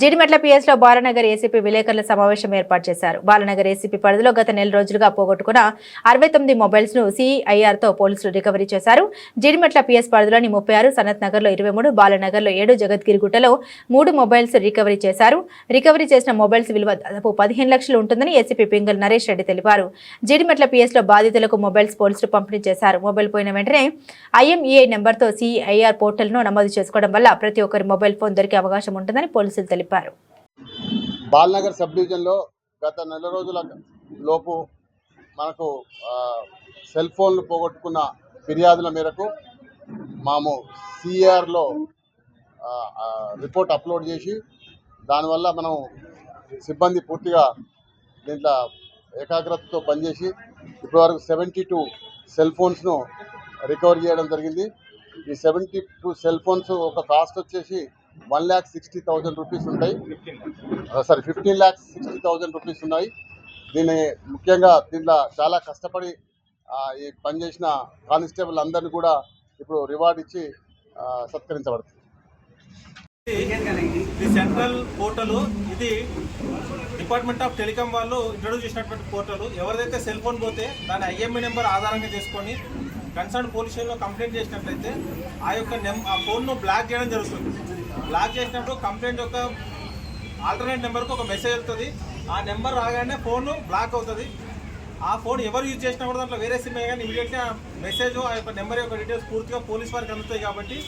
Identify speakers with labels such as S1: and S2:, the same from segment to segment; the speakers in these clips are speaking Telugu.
S1: జీడిమెట్ల పిఎస్లో బాలనగర్ ఏసీపీ విలేకరుల సమావేశం ఏర్పాటు చేశారు. బాలనగర్ ఏసీపీ పరిధిలో గత నెల రోజులుగా పోగొట్టుకున్న అరవై తొమ్మిది మొబైల్స్ను సిఐఆర్తో పోలీసులు రికవరీ చేశారు. జీడిమెట్ల పిఎస్ పరిధిలోని ముప్పై ఆరు సనత్ నగర్లో ఇరవై మూడు బాలనగర్లో ఏడు జగద్గిరిగుట్టలో మూడు మొబైల్స్ రికవరీ చేశారు. రికవరీ చేసిన మొబైల్స్ విలువ దాదాపు పదిహేను లక్షలు ఉంటుందని ఏసీపీ పింగల్ నరేష్ రెడ్డి తెలిపారు. జీడిమెట్ల పిఎస్లో బాధితులకు మొబైల్స్ పోలీసులు పంపిణీ చేశారు. మొబైల్ పోయిన వెంటనే ఐఎంఈఐ నెంబర్తో సిఐఆర్ పోర్టల్ను నమోదు చేసుకోవడం వల్ల ప్రతి ఒక్కరి మొబైల్ ఫోన్ దొరికే అవకాశం ఉంటుందని పోలీసులు తెలిపారు.
S2: బాల్నగర్ సబ్ డివిజన్లో గత నెల రోజుల లోపు మనకు సెల్ ఫోన్లు పోగొట్టుకున్న ఫిర్యాదుల మేరకు మాము సిఆర్లో రిపోర్ట్ అప్లోడ్ చేసి దానివల్ల మనం సిబ్బంది పూర్తిగా దీంట్లో ఏకాగ్రతతో పనిచేసి ఇప్పటివరకు సెవెంటీ టూ సెల్ ఫోన్స్ను రికవర్ చేయడం జరిగింది. ఈ సెవెంటీ టూ సెల్ ఫోన్స్ ఒక కాస్ట్ వచ్చేసి one lakh sixty thousand rupees ఉంటాయి. Sorry fifteen lakhs sixty thousand rupees ఉన్నాయి. దీన్ని ముఖ్యంగా దీంట్లో చాలా కష్టపడి ఈ పనిచేసిన కానిస్టేబుల్ అందరినీ కూడా ఇప్పుడు రివార్డ్ ఇచ్చి సత్కరించబడుతుంది.
S3: ఇది సెంట్రల్ పోర్టల్ ఇది డిపార్ట్మెంట్ ఆఫ్ టెలికాం వాళ్ళు ఇంట్రొడ్యూస్ చేసినటువంటి పోర్టల్. ఎవరిదైతే సెల్ ఫోన్ పోతే దాని ఐఎంఈ నెంబర్ ఆధారంగా చేసుకొని కన్సర్న్ పోలీస్ స్టేషన్లో కంప్లైంట్ చేసినట్లయితే ఆ యొక్క నెం ఆ ఫోన్ను బ్లాక్ చేయడం జరుగుతుంది. బ్లాక్ చేసినప్పుడు కంప్లైంట్ యొక్క ఆల్టర్నేట్ నెంబర్కి ఒక మెసేజ్ వెళ్తుంది. ఆ నెంబర్ రాగానే ఫోన్ బ్లాక్ అవుతుంది. ఆ ఫోన్ ఎవరు యూజ్ చేసినా కూడా దాంట్లో వేరే సిమ్ కానీ ఇమీడియట్గా మెసేజ్ ఆ యొక్క నెంబర్ యొక్క డీటెయిల్స్ పూర్తిగా పోలీస్ వారికి అందుతాయి కాబట్టి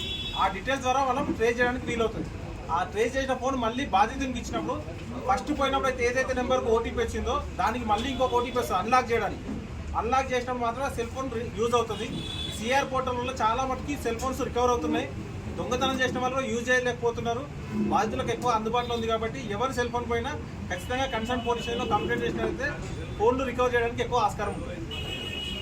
S3: ఆ డీటెయిల్స్ ద్వారా మనం ట్రేస్ చేయడానికి ఫీల్ అవుతుంది. ఆ ట్రేస్ చేసిన ఫోన్ మళ్ళీ బాధితునికి ఇచ్చినప్పుడు ఫస్ట్ పోయినప్పుడు అయితే ఏదైతే నెంబర్కి ఓటీపీ వచ్చిందో దానికి మళ్ళీ ఇంకొక ఓటీపీ వస్తుంది అన్లాక్ చేయడానికి. అన్లాక్ చేసినప్పుడు మాత్రం సెల్ ఫోన్ యూజ్ అవుతుంది. సిఆర్ పోర్టల్ వల్ల చాలా మటుకి సెల్ ఫోన్స్ రికవర్ అవుతున్నాయి. దొంగతనం చేసిన వాళ్ళు యూజ్ చేయలేకపోతున్నారు. బాధితులకు ఎక్కువ అందుబాటులో ఉంది కాబట్టి ఎవరు సెల్ ఫోన్ పోయినా ఖచ్చితంగా కన్సర్న్ పోలీస్ స్టేషన్లో కంప్లైంట్ చేసినట్లయితే ఫోన్లు రికవర్ చేయడానికి ఎక్కువ ఆస్కారం ఉంటుంది.